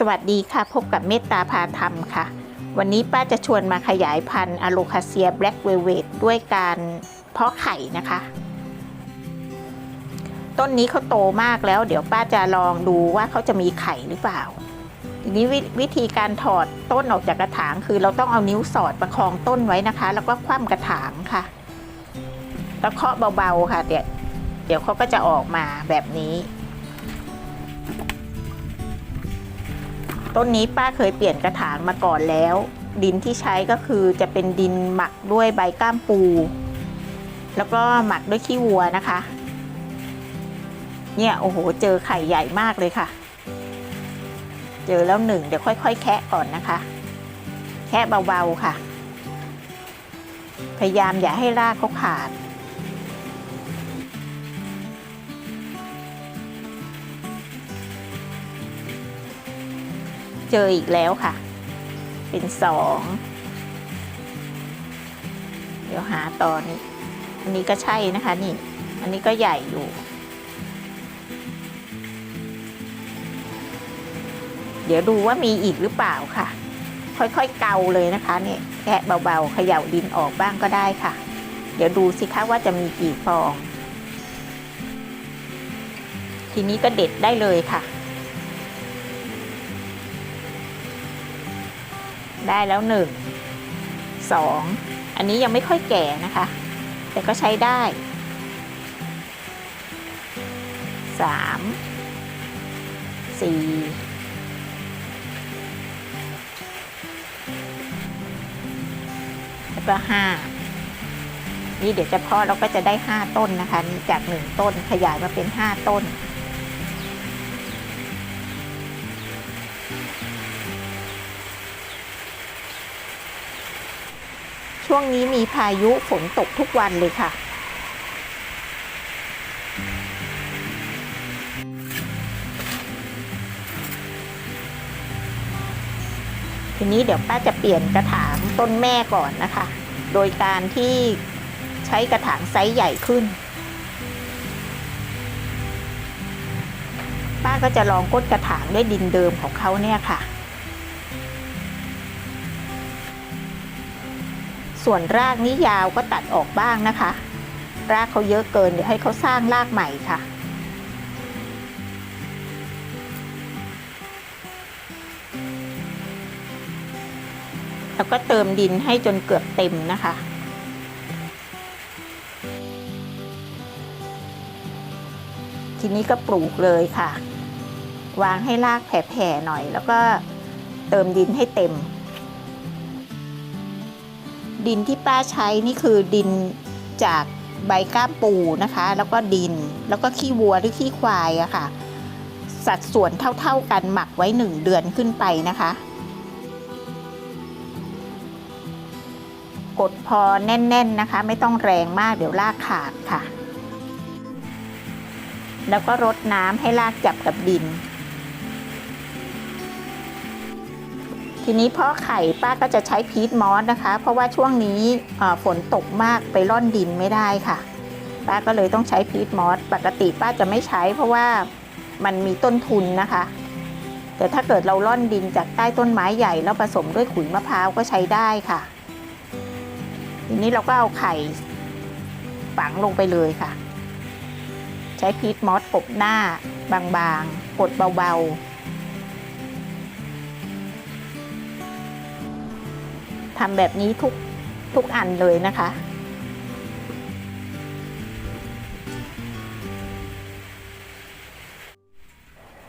สวัสดีค่ะ พบกับเมตตาพาธรรมค่ะ วันนี้ป้าจะชวนมาขยายพันธุ์อะโลคาเซียแบล็กเวเวตด้วยการเพาะไข่นะคะ ต้นนี้เขาโตมากแล้ว เดี๋ยวป้าจะลองดูว่าเขาจะมีไข่หรือเปล่าทีนี้ววิธีการถอดต้นออกจากกระถางคือเราต้องเอานิ้วสอดประคองต้นไว้นะคะ แล้วก็คว่ำกระถางค่ะแล้วเคาะเบาๆค่ะ เดี๋ยวเดี๋ยวเขาก็จะออกมาแบบนี้ ต้นนี้ป้าเคยเปลี่ยนกระถางมาก่อนแล้ว ดินที่ใช้ก็คือจะเป็นดินหมักด้วยใบก้ามปู แล้วก็หมักด้วยขี้วัวนะคะ เนี่ยโอ้โหเจอไข่ใหญ่มากเลยค่ะ เจอแล้วหนึ่งเดี๋ยวค่อย ๆ แคะก่อนนะคะ แคะเบาๆค่ะ พยายามอย่าให้รากเขาขาด เจออีกแล้วค่ะ เป็นสองเดี๋ยวหาต่อนนี้อันนี้ก็ใช่นะคะนี่ อันนี้ก็ใหญ่อยู่ เดี๋ยวดูว่ามีอีกหรือเปล่าค่ะ ค่อยๆเกาเลยนะคะเนี่ยแกะเบาๆเขย่าดินออกบ้างก็ได้ค่ะ เดี๋ยวดูสิคะว่าจะมีกี่ฟอง ทีนี้ก็เด็ดได้เลยค่ะ ได้แล้วหนึ่งสองอันนี้ยังไม่ค่อยแก่นะคะ แต่ก็ใช้ได้สามสี่แล้วก็ห้านี่เดี๋ยวจะเพาะเราก็จะได้ห้าต้นนะคะ นี่จากหนึ่งต้นขยายมาเป็นห้าต้น ช่วงนี้มีพายุฝนตกทุกวันเลยค่ะ ทีนี้เดี๋ยวป้าจะเปลี่ยนกระถางต้นแม่ก่อนนะคะ โดยการที่ใช้กระถางไซส์ใหญ่ขึ้น ป้าก็จะลองก้นกระถางด้วยดินเดิมของเขาเนี่ยค่ะ ส่วนรากนี้ยาวก็ตัดออกบ้างนะคะ รากเขาเยอะเกินเดี๋ยวให้เขาสร้างรากใหม่ค่ะ แล้วก็เติมดินให้จนเกือบเต็มนะคะทีนี้ก็ปลูกเลยค่ะ วางให้รากแผ่ๆหน่อย แล้วก็เติมดินให้เต็ม ดินที่ป้าใช้นี่คือดินจากใบก้ามปูนะคะ แล้วก็ดินแล้วก็ขี้วัวหรือขี้ควายอะค่ะ สัดส่วนเท่าๆกันหมักไว้หนึ่งเดือนขึ้นไปนะคะ กดพอแน่นๆนะคะ ไม่ต้องแรงมากเดี๋ยวรากขาดค่ะ แล้วก็รดน้ำให้รากจับกับดิน ทีนี้เพาะไข่ป้าก็จะใช้พีทมอสนะคะ เพราะว่าช่วงนี้ฝนตกมากไปร่อนดินไม่ได้ค่ะ ป้าก็เลยต้องใช้พีทมอสปกติป้าจะไม่ใช้ เพราะว่ามันมีต้นทุนนะคะ แต่ถ้าเกิดเราร่อนดินจากใต้ต้นไม้ใหญ่แล้วผสมด้วยขุยมะพร้าวก็ใช้ได้ค่ะ ทีนี้เราก็เอาไข่ฝังลงไปเลยค่ะ ใช้พีทมอสกบหน้าบางๆกดเบาๆ ทำแบบนี้ทุกทุกอันเลยนะคะ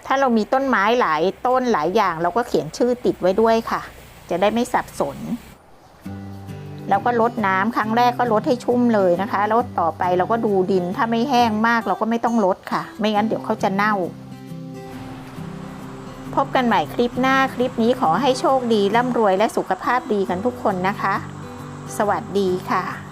ถ้าเรามีต้นไม้หลายต้นหลายอย่างเราก็เขียนชื่อติดไว้ด้วยค่ะ จะได้ไม่สับสนแล้วก็ลดน้ำครั้งแรกก็ลดให้ชุ่มเลยนะคะ แล้วต่อไปเราก็ดูดินถ้าไม่แห้งมากเราก็ไม่ต้องลดค่ะ ไม่งั้นเดี๋ยวเขาจะเน่า พบกันใหม่คลิปหน้าคลิปนี้ขอให้โชคดีร่ำรวยและสุขภาพดีกันทุกคนนะคะ สวัสดีค่ะ